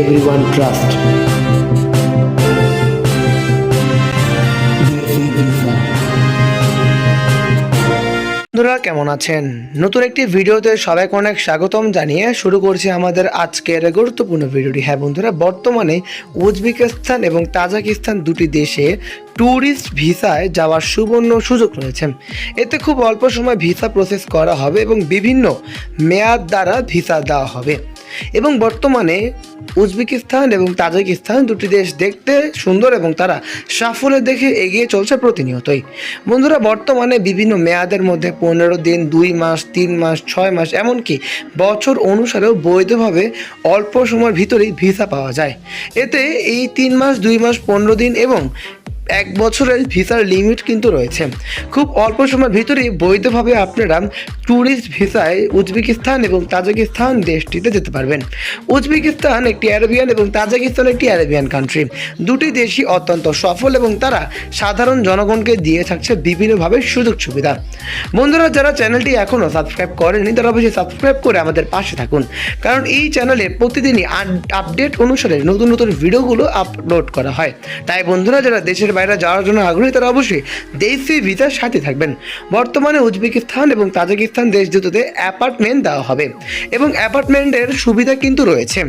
everyone trust. বন্ধুরা, কেমন আছেন? নতুন একটি ভিডিওতে সবাইকে অনেক স্বাগতম জানিয়ে শুরু করছি আমাদের আজকের গুরুত্বপূর্ণ ভিডিওটি। হ্যাঁ বন্ধুরা, বর্তমানে উজবেকিস্তান এবং তাজাকিস্তান দুটি দেশে ট্যুরিস্ট ভিসায় যাওয়ার সুবর্ণ সুযোগ রয়েছে। এতে খুব অল্প সময় ভিসা প্রসেস করা হবে এবং বিভিন্ন মেয়াদ দ্বারা ভিসা দেওয়া হবে। এবং বর্তমানে উজবেকিস্তান এবং তাজিকিস্তান দুটি দেশ দেখতে সুন্দর এবং তারা সাফল্যের দেখে এগিয়ে চলছে প্রতিনিয়তই। বন্ধুরা, বর্তমানে বিভিন্ন মেয়াদের মধ্যে পনেরো দিন, দুই মাস, তিন মাস, ছয় মাস, এমনকি বছর অনুসারেও বৈধভাবে অল্প সময়ের ভিতরেই ভিসা পাওয়া যায়। এতে এই তিন মাস, দুই মাস, পনেরো দিন এবং এক বছরের ভিসার লিমিট কিন্তু রয়েছে। খুব অল্প সময়ের ভিতরেই বৈধভাবে আপনারা ট্যুরিস্ট ভিসায় উজবেকিস্তান এবং তাজিকিস্তান দেশটিতে যেতে পারবেন। উজবেকিস্তান একটি অ্যারাবিয়ান এবং তাজিকিস্তান একটি অ্যারাবিয়ান কান্ট্রি দুটি দেশই অত্যন্ত সফল এবং তারা সাধারণ জনগণকে দিয়ে থাকছে বিভিন্নভাবে সুযোগ সুবিধা। বন্ধুরা, যারা চ্যানেলটি এখনও সাবস্ক্রাইব করেনি তারা অবশ্যই সাবস্ক্রাইব করে আমাদের পাশে থাকুন। কারণ এই চ্যানেলে প্রতিদিনই আপডেট অনুসারে নতুন নতুন ভিডিওগুলো আপলোড করা হয়। তাই বন্ধুরা, যারা দেশের বাইরে যাওয়ার জন্য আগ্রহী তারা অবশ্যই দেশি ভিসার সাথে থাকবেন। বর্তমানে উজবেকিস্তান এবং তাজিকিস্তান দেশ দুটোতে অ্যাপার্টমেন্ট দেওয়া হবে এবং অ্যাপার্টমেন্টের সুবিধা কিন্তু রয়েছে।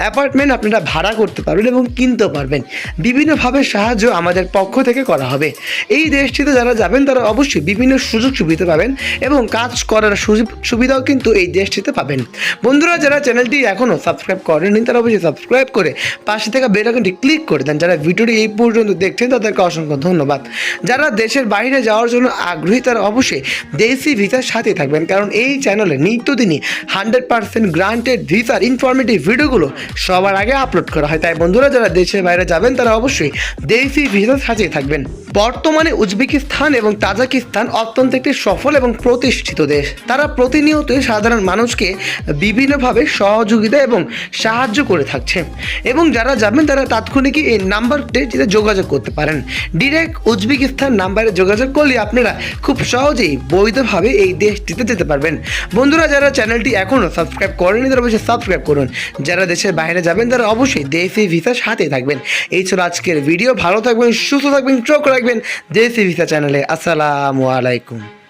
অ্যাপার্টমেন্ট আপনারা ভাড়া করতে পারবেন এবং কিনতেও পারবেন। বিভিন্নভাবে সাহায্য আমাদের পক্ষ থেকে করা হবে। এই দেশটিতে যারা যাবেন, তারা অবশ্যই বিভিন্ন সুযোগ সুবিধা পাবেন এবং কাজ করার সুযোগ সুবিধাও কিন্তু এই দেশটিতে পাবেন। বন্ধুরা, যারা চ্যানেলটি এখনও সাবস্ক্রাইব করেনি তারা অবশ্যই সাবস্ক্রাইব করে পাশে থাকা বেল আইকনটি ক্লিক করে দেন। যারা ভিডিওটি এই পর্যন্ত দেখছেন, তাদেরকে অসংখ্য ধন্যবাদ। যারা দেশের বাইরে যাওয়ার জন্য আগ্রহী, তারা অবশ্যই দেশি ভিসার সাথে থাকবেন। কারণ এই চ্যানেলে নিত্যদিনই হান্ড্রেড পার্সেন্ট গ্রান্টেড ভিসার ইনফরমেটিভ ভিডিওগুলো সবার আগে আপলোড করা হয়। তাই বন্ধুরা, যারা দেশের বাইরে যাবেন, তারা অবশ্যই দেশি ভিসার সাথে থাকবেন। বর্তমানে উজবেকিস্তান এবং তাজাকিস্তান অত্যন্ত একটি সফল এবং প্রতিষ্ঠিত দেশ। তারা প্রতিনিয়তই সাধারণ মানুষকে বিভিন্নভাবে সহযোগিতা এবং সাহায্য করে থাকছে। এবং যারা যাবেন, তারা তাৎক্ষণিকই এই নাম্বারটিতে যোগাযোগ করতে পারেন। ডিরেক্ট উজবেকিস্তান নাম্বারে যোগাযোগ করলে আপনারা খুব সহজেই বৈধভাবে এই দেশটিতে যেতে পারবেন। বন্ধুরা, যারা চ্যানেলটি এখনও সাবস্ক্রাইব করেনি তারা অবশ্যই সাবস্ক্রাইব করুন। যারা দেশের বাইরে যাবেন, তারা অবশ্যই দেশি ভিসা সাথে থাকবেন। এই ছিল আজকের ভিডিও ভালো থাকবেন, সুস্থ থাকবেন, চোখ রাখবেন। দেশি ভিসা চ্যানেলে আসসালামু আলাইকুম।